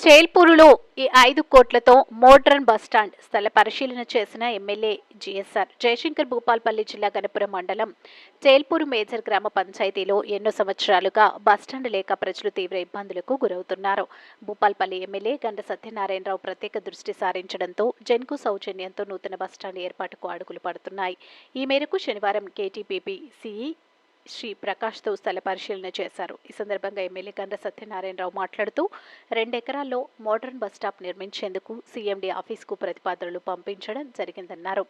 చేల్పూరులో ఈ ఐదు కోట్లతో మోడ్రన్ బస్టాండ్ స్థల పరిశీలన చేసిన ఎమ్మెల్యే జిఎస్ఆర్ జయశంకర్ భూపాల్పల్లి జిల్లా గణపురం మండలం చేల్పూరు మేజర్ గ్రామ పంచాయతీలో ఎన్నో సంవత్సరాలుగా బస్టాండ్ లేక ప్రజలు తీవ్ర ఇబ్బందులకు గురవుతున్నారు. భూపాల్పల్లి ఎమ్మెల్యే గండ సత్యనారాయణరావు ప్రత్యేక దృష్టి సారించడంతో జన్కు సౌజన్యంతో నూతన బస్టాండ్ ఏర్పాటుకు అడుగులు పడుతున్నాయి. ఈ మేరకు శనివారం కేటీపీపీ సిఈ శ్రీ ప్రకాష్తో స్థల పరిశీలన చేశారు. ఈ సందర్భంగా ఎమ్మెల్యే గండ్ర సత్యనారాయణరావు మాట్లాడుతూ రెండెకరాల్లో మోడర్న్ బస్ స్టాప్ నిర్మించేందుకు సీఎండీ ఆఫీస్కు ప్రతిపాదనలు పంపించడం జరిగిందన్నారు.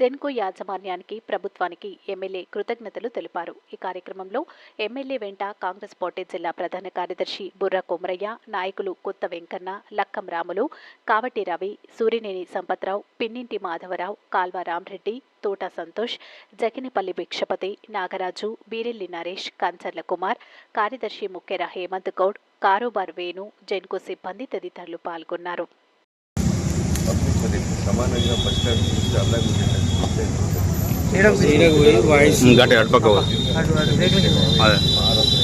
జెన్కో యాజమాన్యానికి ప్రభుత్వానికి ఎమ్మెల్యే కృతజ్ఞతలు తెలిపారు. ఈ కార్యక్రమంలో ఎమ్మెల్యే వెంట కాంగ్రెస్ పార్టీ జిల్లా ప్రధాన కార్యదర్శి బుర్ర కొమరయ్య నాయకులు కొత్త వెంకన్న లక్కం రాములు కావటి రవి సూరినేని సంపత్రావు పిన్నింటి మాధవరావు కాల్వ రామరెడ్డి తోట సంతోష్ జగినపల్లి భిక్షపతి నాగరాజు బీరెల్లి నరేష్ కంచర్ల కుమార్ కార్యదర్శి ముఖ్యర హేమంత్ గౌడ్ కారోబార్ వేణు జెన్కో సిబ్బంది తదితరులు పాల్గొన్నారు పబ్లిక్ మరి సమానంగా బస్ స్టాండ్ చూస్తే అలాగే ఉండేటట్టు ఈడకు పోయి వాయిస్ గట్టి అటుపక్క పో. అటు అటు బ్రేక్లు కింద. అదే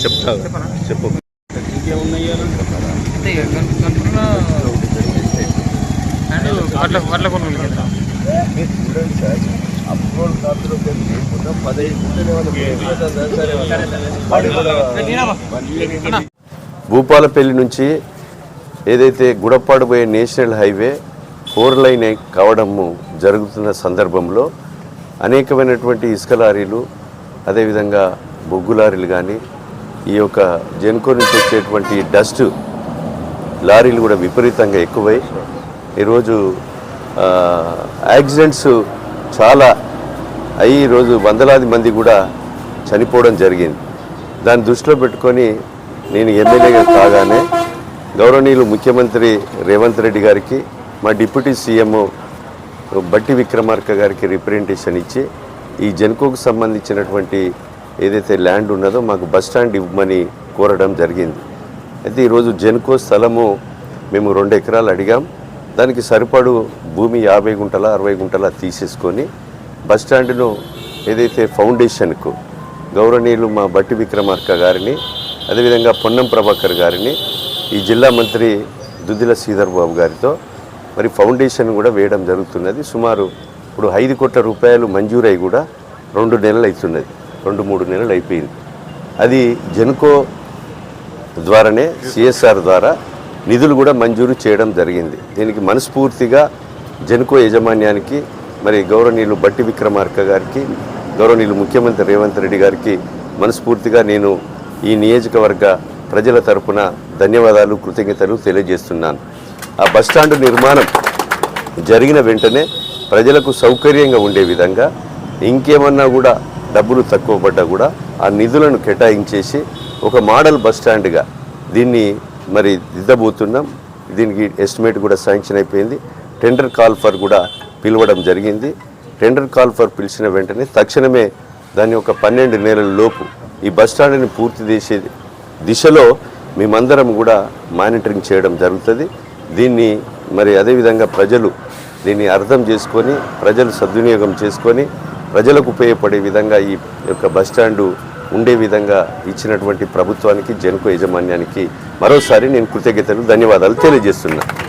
చెప్తా చెప్పనా? చెప్పు ఇంకేమున్నాయి అంతే ఇక కన్- కనుక్కున్న అండ్ వడ్ల వడ్ల కొనుగోలు అప్రోల్ కలిసి మొత్తం పదహైదు గుంటలే భూపాలపల్లి నుంచి ఏదైతే గుడప్పాడు పోయే నేషనల్ హైవే ఫోర్ లైన్ కావడము జరుగుతున్న సందర్భంలో అనేకమైనటువంటి ఇసుక లారీలు అదేవిధంగా బొగ్గు లారీలు కానీ ఈ యొక్క జెన్కో నుంచి వచ్చేటువంటి డస్ట్ లారీలు కూడా విపరీతంగా ఎక్కువై ఈరోజు ఆ, యాక్సిడెంట్స్ చాలా అయ్యి ఈరోజు వందలాది మంది కూడా చనిపోవడం జరిగింది. దాన్ని దృష్టిలో పెట్టుకొని నేను ఎమ్మెల్యేగా కాగానే గౌరవనీయులు ముఖ్యమంత్రి రేవంత్ రెడ్డి గారికి మా డిప్యూటీ సీఎం బట్టి విక్రమార్క గారికి రిప్రజెంటేషన్ ఇచ్చి ఈ జెన్కోకు సంబంధించినటువంటి ఏదైతే ల్యాండ్ ఉన్నదో మాకు బస్ స్టాండ్ ఇవ్వమని కోరడం జరిగింది. అయితే ఈరోజు జెన్కో స్థలము మేము రెండు ఎకరాలు అడిగాం. దానికి సరిపడు భూమి యాభై గుంటల అరవై గుంటల తీసేసుకొని బస్ ఏదైతే ఫౌండేషన్కు గౌరవనీయులు మా బట్టి విక్రమార్క గారిని అదేవిధంగా పొన్నం ప్రభాకర్ గారిని ఈ జిల్లా మంత్రి దుద్దిల శ్రీధర్ బాబు గారితో మరి ఫౌండేషన్ కూడా వేయడం జరుగుతున్నది. సుమారు ఇప్పుడు ఐదు కోట్ల రూపాయలు మంజూరై కూడా రెండు నెలలు అవుతున్నది రెండు మూడు నెలలు అయిపోయింది. అది జెన్కో ద్వారానే సిఎస్ఆర్ ద్వారా నిధులు కూడా మంజూరు చేయడం జరిగింది. దీనికి మనస్ఫూర్తిగా జెన్కో యాజమాన్యానికి మరి గౌరవనీయులు బట్టి విక్రమార్క గారికి గౌరవనీయులు ముఖ్యమంత్రి రేవంత్ రెడ్డి గారికి మనస్ఫూర్తిగా నేను ఈ నియోజకవర్గ ప్రజల తరపున ధన్యవాదాలు కృతజ్ఞతలు తెలియజేస్తున్నాను. ఆ బస్టాండ్ నిర్మాణం జరిగిన వెంటనే ప్రజలకు సౌకర్యంగా ఉండే విధంగా ఇంకేమన్నా కూడా డబ్బులు తక్కువ పడ్డా కూడా ఆ నిధులను కేటాయించేసి ఒక మోడల్ బస్టాండ్గా దీన్ని మరి దిద్దబోతున్నాం. దీనికి ఎస్టిమేట్ కూడా శాంక్షన్ అయిపోయింది. టెండర్ కాల్ ఫర్ కూడా పిలవడం జరిగింది. టెండర్ కాల్ ఫర్ పిలిచిన వెంటనే తక్షణమే దాని ఒక పన్నెండు నెలల లోపు ఈ బస్ స్టాండ్ని పూర్తి చేసే దిశలో మేమందరం కూడా మానిటరింగ్ చేయడం జరుగుతుంది. దీన్ని మరి అదేవిధంగా ప్రజలు దీన్ని అర్థం చేసుకొని ప్రజలు సద్వినియోగం చేసుకొని ప్రజలకు ఉపయోగపడే విధంగా ఈ యొక్క బస్టాండు ఉండే విధంగా ఇచ్చినటువంటి ప్రభుత్వానికి జనకు యాజమాన్యానికి మరోసారి నేను కృతజ్ఞతలు ధన్యవాదాలు తెలియజేస్తున్నాను